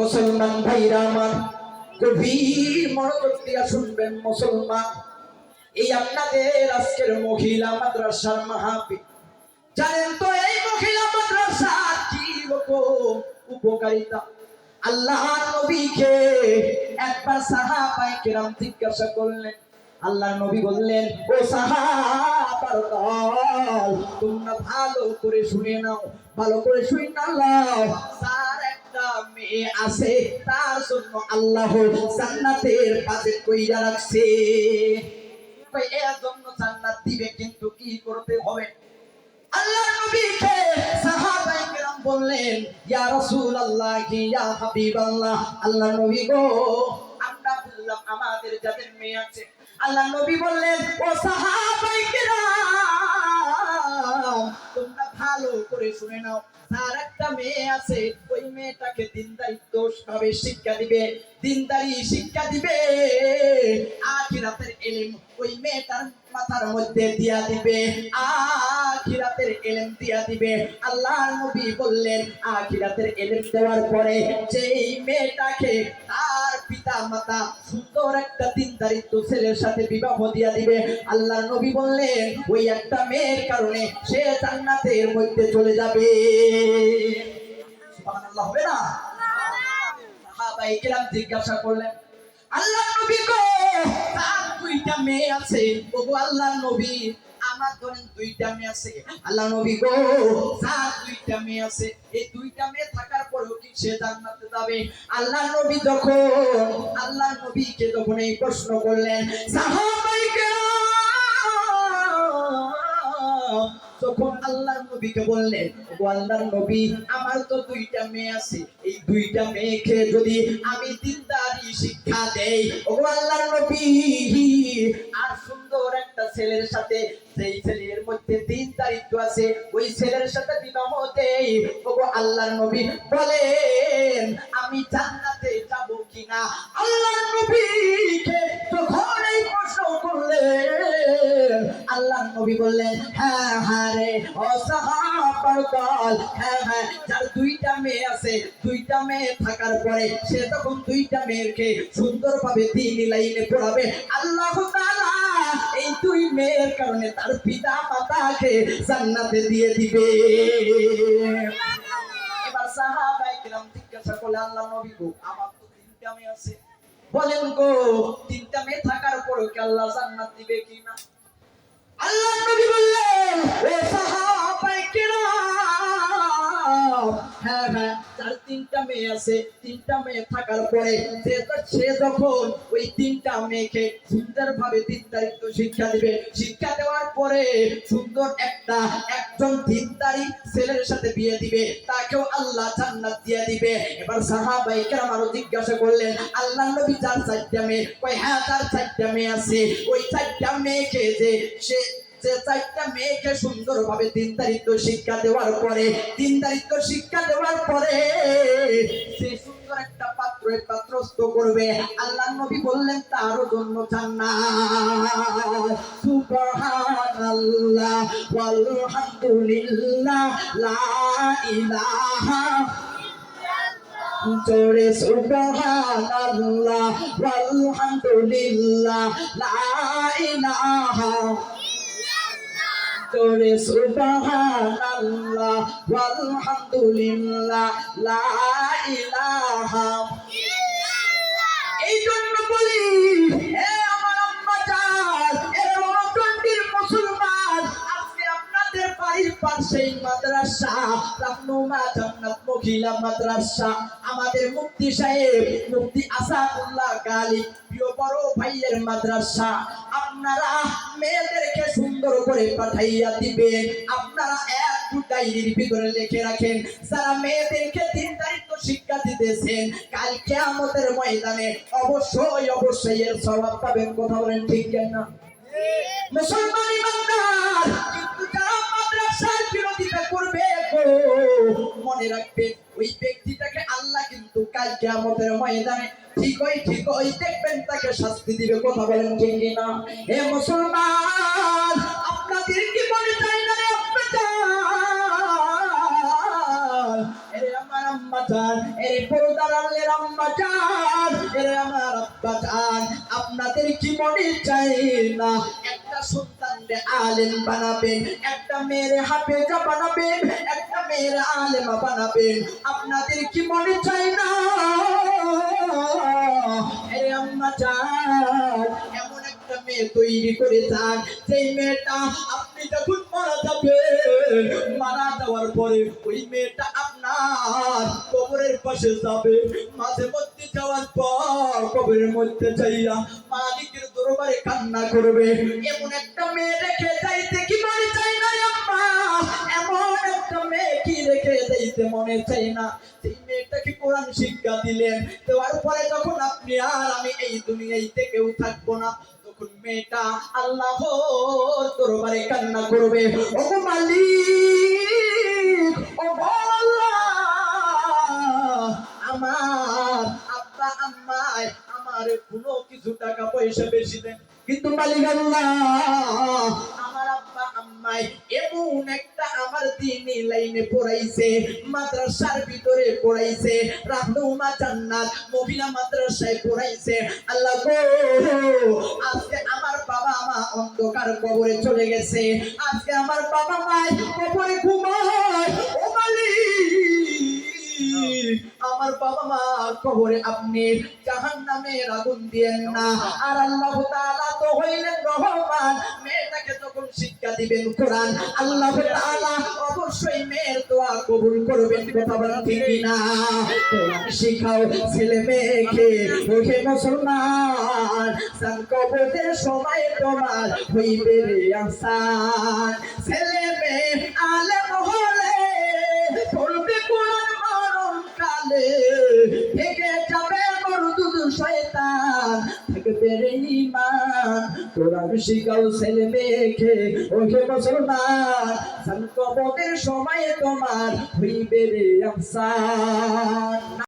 মুসলমান ভাইরা আমার, গভীর মনোযোগ দিয়া শুনবেন মুসলমান। এই আপনাদের আজকের মহিলা মাদ্রাসার মাহাবি জানেন তো এই মহিলা মাদ্রাসার কি উপকারিতা? আল্লাহ নবীকে একবার সাহাবায়ে কেরাম জিজ্ঞাসা করলেন। আল্লাহ নবী বললেন, ও সাহাবার দল তোমরা ভালো করে শুনে নাও, ভালো করে শুনে নাও। আছে, তার জন্য আল্লাহ জান্নাতের পাশে কইরা রাখছে। এর জন্য জান্নাত দিবে কিন্তু কি করতে হবে? আমাদের যাদের মেয়ে আছে। আল্লাহ নবী বললেন, ও সাহাবায়ে কেরাম তোমরা ভালো করে শুনে নাও। তার একটা মেয়ে আছে, ওই মেয়েটাকে দিনদারিত্ব ভাবে শিক্ষা দিবে, দিনদারি শিক্ষা দিবে। আখিরাতের এলিম ওই মেয়েটার মাথার মধ্যে দিয়া দিবে। আখিরাতের এলেম দিয়া দিবে। আল্লাহর নবী বললেন, আখিরাতের এলেম দেওয়ার পরে যেই মেয়েটাকে তার পিতা মাতা সুন্দর একটা দিনদারিত্ব ছেলের সাথে বিবাহ দিয়া দিবে, আল্লাহর নবী বললেন, ওই একটা মেয়ের কারণে সে জান্নাতের মধ্যে চলে যাবে। হবে না? জিজ্ঞাসা করলেন আল্লাহ নবী গো, তার দুইটা মেয়ে আছে। ওগো আল্লাহ নবী। আমার আল্লাহ আল্লাহ আল্লাহ প্রশ্ন করলেন তখন নবীকে বললেন নবী, আমার তো দুইটা মেয়ে আছে। এই দুইটা মেয়েকে যদি আমি দিনদারি শিক্ষা দেই ও আল্লাহর নবী, আর সুন্দর ছেলের সাথে সেই ছেলের মধ্যে তিন তারিখ আছে, ওই ছেলের সাথে বিবাহ দেই। ওগো আল্লাহর নবী বলেন, আমি জান্নাতে যাব কিনা? আল্লাহর নবীকে তখন আল্লাহর বললেন হ্যাঁ হ্যাঁ রে অসাহাবার দল হ্যাঁ হ্যাঁ যার দুইটা মেয়ে আছে, দুইটা মেয়ে থাকার পরে সে তখন দুইটা মেয়েকে সুন্দরভাবে দিন লাইনে পড়াবে। আল্লাহ এই দুই মেয়ের কারণে তার পিতা মাতাকে জান্নাতে দিয়ে দিবে। এবার সাহাবায়ে কিরাম জিজ্ঞাসা করলে আল্লাহ নবী গো, আমার তো তিনটা মেয়ে আছে। বলেন গো, তিনটা মেয়ে থাকার পরেও কি আল্লাহ জান্নাত দিবে কিনা আল্লাহ নবী বললেন হ্যাঁ হ্যাঁ তার তিনটা মেয়ে আছে। তিনটা মেয়ে থাকার পরে সে যখন ওই তিনটা মেয়েকে সুন্দরভাবে দিনদারিত্ব শিক্ষা দিবে, শিক্ষা দেওয়ার পরে সুন্দর একটা একজন দিনদারি ছেলের সাথে বিয়ে দিবে। তাকেও আল্লাহ জান্নাত দিয়ে দিবে। এবার সাহাবায়ে কেরাম আরও জিজ্ঞাসা করলেন আল্লাহ নবী যার চারটা মেয়ে? কই হ্যাঁ তার চারটা মেয়ে আছে। ওই চারটা মেয়েকে যে সে যে চারটা মেয়েকে সুন্দরভাবে দিনদারিত্ব শিক্ষা দেওয়ার পরে দিনদারিত্ব শিক্ষা দেওয়ার পরে একটা পাত্র পাত্রস্থ করবে। আল্লাহ নবী বললেন তার জন্য জোরে সুবহানাল্লাহ, ওয়ালহামদুলিল্লাহ, লা ইলাহা জোরে সুবহানাল্লাহ ইলাহা এই জন্য মুসলমান, আজকে আপনাদের বাড়ির পাশেই মাদ্রাসা রাহনুমা জান্নাত মহিলা মাদ্রাসা। আমাদের মুক্তি সাহেব মুক্তি আসাদুল্লাহ গালি, প্রিয় বড় ভাইয়ের মাদ্রাসা, আপনারা মেয়েদেরকে সুন্দর করে পাঠাইয়া দিবেন। আপনারা এক ডায়েরির ভিতরে লিখে রাখেন, যারা মেয়েদেরকে দিন দায়িত্ব শিক্ষা দিতেছেন, কাল কিয়ামতের ময়দানে অবশ্যই অবশ্যই এর স্বভাব পাবেন, কথা বলেন ঠিক না মুসলমান ইমানদার, কিন্তু যারা মাদ্রাসার বিরোধিতা করবে মনে রাখবেন ওই ব্যক্তিটাকে আল্লাহ কিন্তু কাল কেমতের ময়দানে ঠিক ঠিকই দেখবেন, তাকে শাস্তি দিবে। কথা বলেন ঠিক না হে মুসলমান, আপনাদের কি মনে চাই আমার আপনাদের কি মনে চাই না? একটা সন্তানকে আলেম বানাবেন, একটা মেয়ের হাফেজা বানাবেন, একটা মেয়ের আলেমা বানাবেন। আপনাদের কি মনে চাই না? একটা মেয়ে তৈরি করে যান সেই মেয়েটা আপনি যখন মারা যাবেন মারা যাওয়ার পরে ওই মেয়েটা আপনার কবরের পাশে যাবে। মাঝে মধ্যে যাওয়ার পর কবরের মধ্যে যাইয়া মালিকের দরবারে কান্না করবে। এমন একটা মেয়ে রেখে যাইতে কি মনে চাই না আম্মা? এমন একটা মেয়ে কি রেখে যাইতে মনে চাই না? সেই মেয়েটাকে কোরআন শিক্ষা দিলেন, দেওয়ার পরে যখন আপনি আর আমি এই দুনিয়াতে কেউ থাকব না মেয়েটা আল্লাহ কান্না করবে। ও মালিক, ও আমার আব্বা আম্মায় আমার কোনো কিছু টাকা পয়সা বেশি দেন। কিন্তু মালিক আল্লাহ লাইনে পড়াইছে, মাদ্রাসার ভিতরে পড়াইছে রাহনুমা জান্নাত মহিলা মাদ্রাসায় পড়াইছে। আল্লাহ গো, আজকে আমার বাবা মা অন্ধকার কবরে চলে গেছে। আজকে আমার বাবা মা কবরে ঘুমায়। আমার বাবা মা, কবরে আপনি জাহান নামের আগুন দিয়েন না। আর আল্লাহ তাআলা তো হইলেন রহমান। মেয়েটাকে যখন শিক্ষা দিবেন কোরআন, আল্লাহ অবশ্যই মেয়ের দোয়া কবুল করবেন, কথা বলেন না শিখাও ছেলে মেয়েকে মুসলমান সান সময় তোমার হইবে রে আসান ছেলে মেয়ে আলেম কালে থেকে যাবে মরদুদ শয়তান, থাকবে রে ঈমান। কোরআন শিখাও ছেলে মেয়েকে ওকে মুসলমান, সান সময় তোমার হইবে রে আফসান।